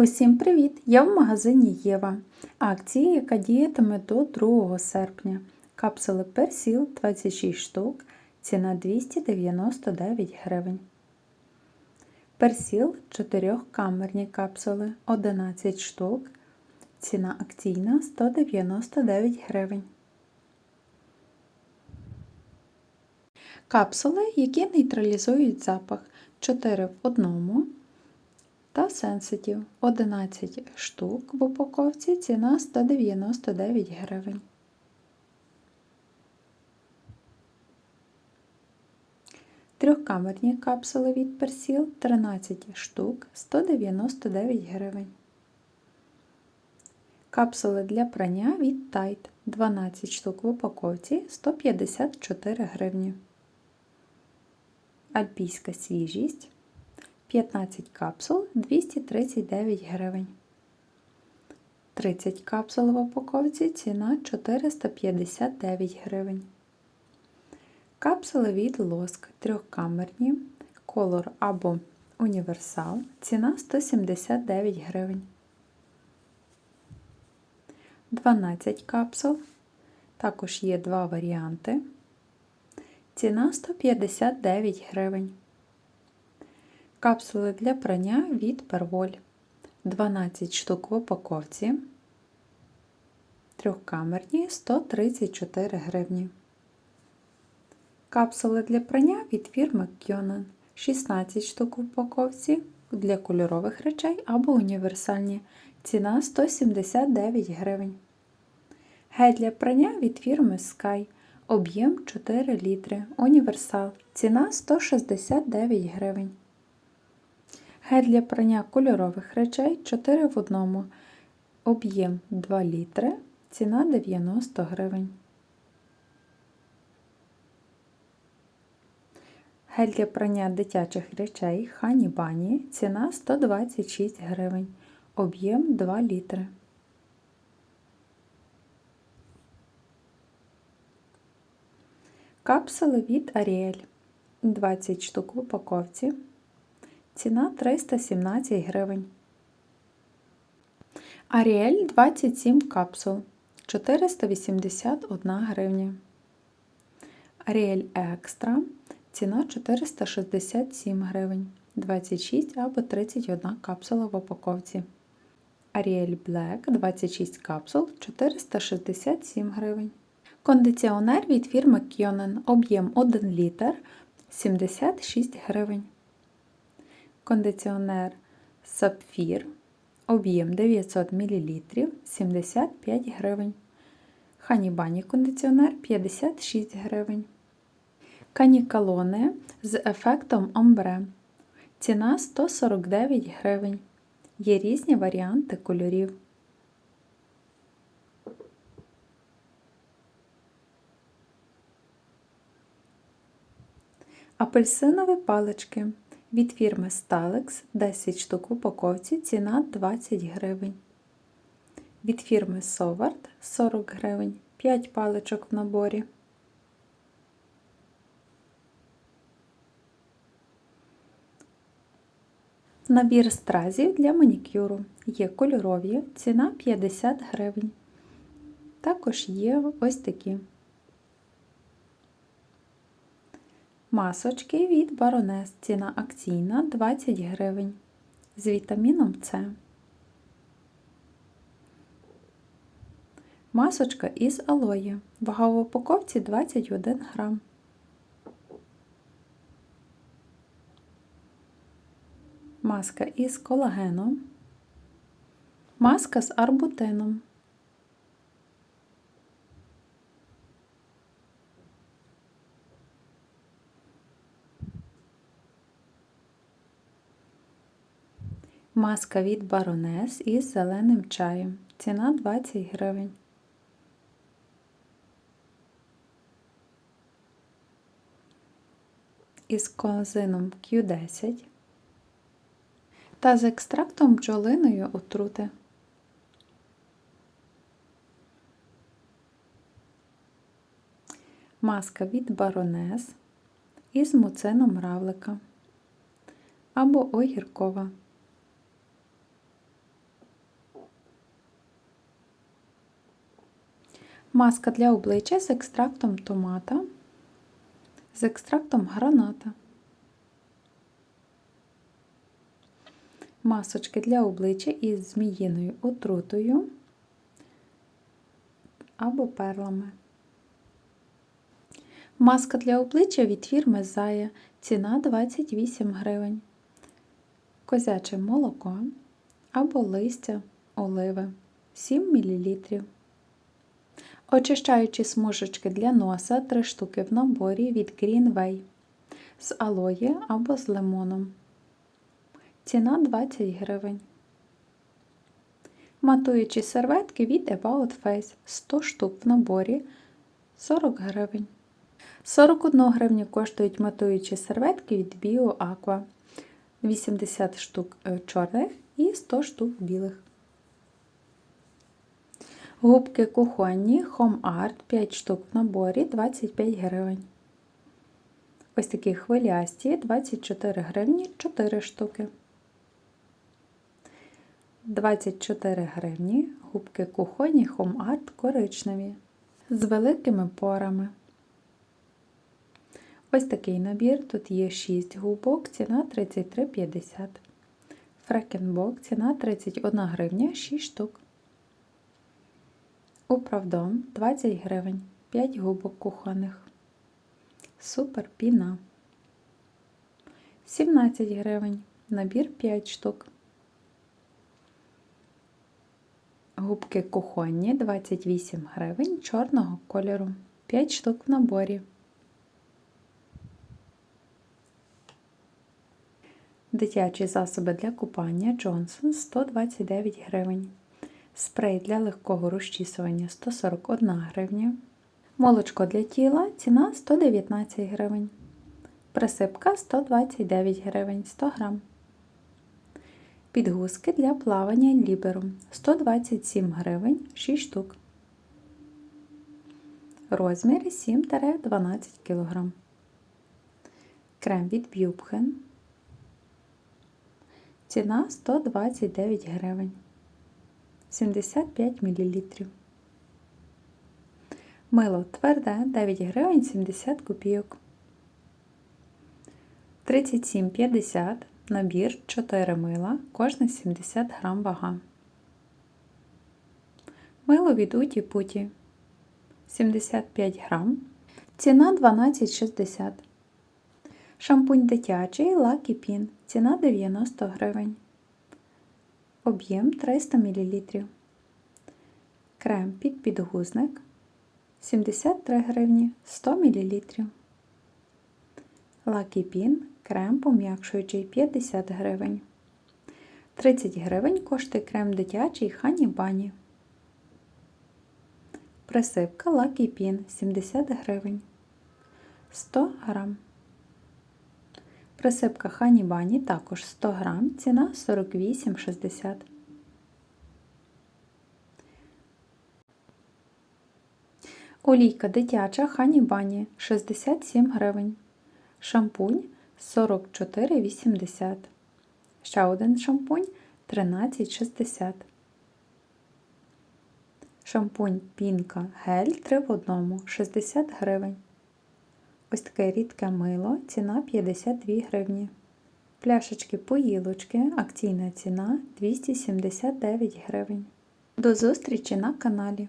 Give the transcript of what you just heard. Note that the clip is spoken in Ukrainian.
Усім привіт! Я в магазині Єва. Акція, яка діятиме до 2 серпня. Капсули персіл 26 штук, ціна 299 гривень. Персіл 4-камерні капсули 11 штук. Ціна акційна 199 гривень. Капсули, які нейтралізують запах 4 в одному та Sensitive 11 штук в упаковці ціна 199 гривень. Трьохкамерні капсули від персіл 13 штук 199 гривень. Капсули для прання від Tide 12 штук в упаковці 154 гривні. Альпійська свіжість 15 капсул 239 гривень. 30 капсул в упаковці ціна 459 гривень. Капсули від лоск трьохкамерні, колор або універсал, ціна 179 гривень. 12 капсул. Також є два варіанти. Ціна 159 гривень. Капсули для прання від Перволь 12 штук в упаковці, трьохкамерні 134 гривні. Капсули для прання від фірми Kyonen 16 штук в упаковці для кольорових речей або універсальні. Ціна 179 гривень. Гель для прання від фірми Sky. Об'єм 4 літри. Універсал. Ціна 169 гривень. Гель для прання кольорових речей 4 в одному. Об'єм 2 літри. Ціна 90 гривень. Гель для прання дитячих речей Хані Бані. Ціна 126 гривень. Об'єм 2 літри. Капсули від Ariel 20 штук в упаковці. Ціна 317 гривень. Аріель 27 капсул 481 гривня. Аріель Екстра ціна 467 гривень. 26 або 31 капсула в упаковці. Аріель Black 26 капсул 467 гривень. Кондиціонер від фірми Kyonen об'єм 1 літр 76 гривень. Кондиціонер Сапфір, об'єм 900 мл 75 гривень. Ханібані кондиціонер 56 гривень. Канікалони з ефектом омбре. Ціна 149 гривень. Є різні варіанти кольорів. Апельсинові палички від фірми Stalex 10 штук в упаковці, ціна 20 гривень. Від фірми Соварт 40 гривень, 5 паличок в наборі. Набір стразів для манікюру. Є кольорові, ціна 50 гривень. Також є ось такі. Масочки від Баронес. Ціна акційна 20 гривень. З вітаміном С. Масочка із алої. Вага в упаковці 21 грам. Маска із колагеном. Маска з арбутином. Маска від Баронес із зеленим чаєм. Ціна 20 гривень. Із козином Q10 та з екстрактом бджолиної отрути. Маска від Баронес із муцином равлика або огіркова. Маска для обличчя з екстрактом томата, з екстрактом граната. Масочки для обличчя із зміїною отрутою або перлами. Маска для обличчя від фірми Зая. Ціна 28 гривень. Козяче молоко або листя оливи 7 мл. Очищаючі смужечки для носа 3 штуки в наборі від Greenway з алої або з лимоном. Ціна 20 гривень. Матуючі серветки від About Face 100 штук в наборі 40 гривень. 41 гривню коштують матуючі серветки від Bio Aqua 80 штук е, чорних і 100 штук білих. Губки кухонні Home Art 5 штук в наборі 25 гривень. Ось такі хвилясті 24 гривні 4 штуки. 24 гривні губки кухонні Home Art коричневі з великими порами. Ось такий набір. Тут є 6 губок, ціна 33,50. Фрекенбок ціна 31 гривня 6 штук. Управдом 20 гривень, 5 губок кухонних. Супер піна. 17 гривень. Набір 5 штук. Губки кухонні 28 гривень чорного кольору. 5 штук в наборі. Дитячі засоби для купання Johnson 129 гривень. Спрей для легкого розчісування 141 гривня. Молочко для тіла ціна 119 гривень. Присипка 129 гривень 100 грам. Підгузки для плавання ліберу 127 гривень 6 штук. Розмір 7-12 кг. Крем від Бюбхен. Ціна 129 гривень. 75 мл. Мило тверде 9 гривень 70 копійок. 37,50 набір 4 мила, кожне 70 грам вага. Мило від Уті Путі 75 грам. Ціна 12,60. Шампунь дитячий Lucky Pin. Ціна 90 гривень. Об'єм 300 мл. Крем під підгузник 73 гривні 100 мл. Lucky Pin крем пом'якшуючий 50 гривень. 30 гривень коштує крем дитячий Хані Бані. Присипка Lucky Pin 70 гривень. 100 грам. Присипка Хані Бані також 100 грам, ціна 48,60. Олійка дитяча Хані Бані 67 гривень. Шампунь 44,80. Ще один шампунь 13,60. Шампунь Пінка Гель 3 в 1 60 гривень. Ось таке рідке мило, ціна 52 гривні. Пляшечки поїлочки, акційна ціна 279 гривень. До зустрічі на каналі!